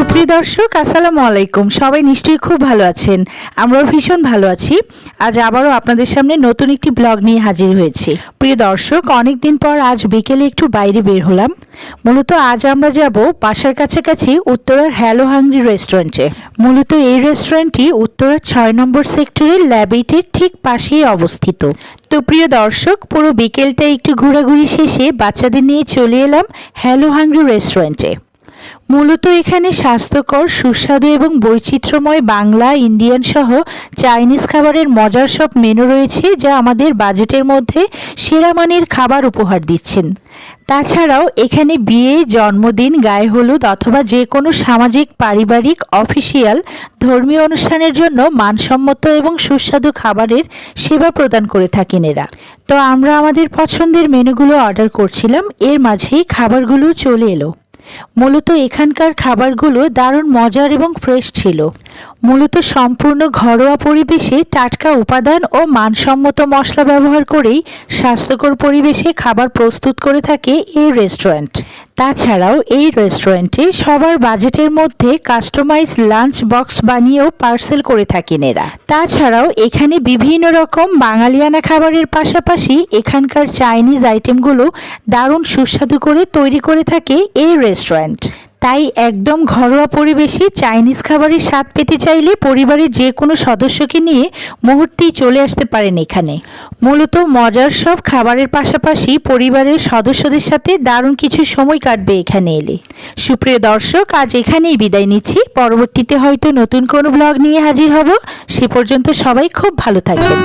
সুপ্রিয় দর্শক, আসসালামু আলাইকুম। সবাই নিশ্চয়ই খুব ভালো আছেন। আমরাও ভীষণ ভালো আছি। আজ আবারও আপনাদের সামনে নতুন একটি ব্লগ নিয়ে হাজির হয়েছি। প্রিয় দর্শক, অনেকদিন পর আজ বিকেলে একটু বাইরে বের হলাম। মূলত আজ আমরা যাব বাসার কাছাকাছি উত্তরার হ্যালো হাংরি রেস্টুরেন্টে। মূলত এই রেস্টুরেন্টটি উত্তরার ছয় নম্বর সেক্টরের ল্যাবিটির ঠিক পাশেই অবস্থিত। তো প্রিয় দর্শক, পুরো বিকেলটা একটু ঘোরাঘুরি শেষে বাচ্চাদের নিয়ে চলে এলাম হ্যালো হাংরি রেস্টুরেন্টে। মূলত এখানে স্বাস্থ্যকর, সুস্বাদু এবং বৈচিত্র্যময় বাংলা, ইন্ডিয়ান সহ চাইনিজ খাবারের মজার সব মেনু রয়েছে যা আমাদের বাজেটের মধ্যে সেরা মানের খাবার উপহার দিচ্ছেন। তাছাড়াও এখানে বিয়ে, জন্মদিন, গায়ে হলুদ অথবা যে কোনো সামাজিক, পারিবারিক, অফিসিয়াল, ধর্মীয় অনুষ্ঠানের জন্য মানসম্মত এবং সুস্বাদু খাবারের সেবা প্রদান করে থাকেন এরা। তো আমরা আমাদের পছন্দের মেনুগুলো অর্ডার করছিলাম, এর মাঝেই খাবারগুলো চলে এলো। মূলত এখানকার খাবারগুলো দারুণ মজার এবং ফ্রেশ ছিল। মূলত সম্পূর্ণ ঘরোয়া পরিবেশে টাটকা উপাদান ও মানসম্মত মশলা ব্যবহার করেই স্বাস্থ্যকর পরিবেশে খাবার প্রস্তুত করে থাকে এই রেস্টুরেন্ট। তাছাড়াও এই রেস্টুরেন্টে সবার বাজেটের মধ্যে কাস্টমাইজ লাঞ্চ বক্স বানিয়েও পার্সেল করে থাকেন এরা। তাছাড়াও এখানে বিভিন্ন রকম বাঙালিয়ানা খাবারের পাশাপাশি এখানকার চাইনিজ আইটেমগুলো দারুণ সুস্বাদু করে তৈরি করে থাকে এই রেস্টুরেন্ট। তাই একদম ঘরোয়া পরিবেশে চাইনিজ খাবারের স্বাদ পেতে চাইলে পরিবারের যে কোনো সদস্যকে নিয়ে মুহূর্তেই চলে আসতে পারেন এখানে। মূলত মজার সব খাবারের পাশাপাশি পরিবারের সদস্যদের সাথে দারুণ কিছু সময় কাটবে এখানে এলে। সুপ্রিয় দর্শক, আজ এখানেই বিদায় নিচ্ছি। পরবর্তীতে হয়তো নতুন কোনো ব্লগ নিয়ে হাজির হব। সে পর্যন্ত সবাই খুব ভালো থাকবেন।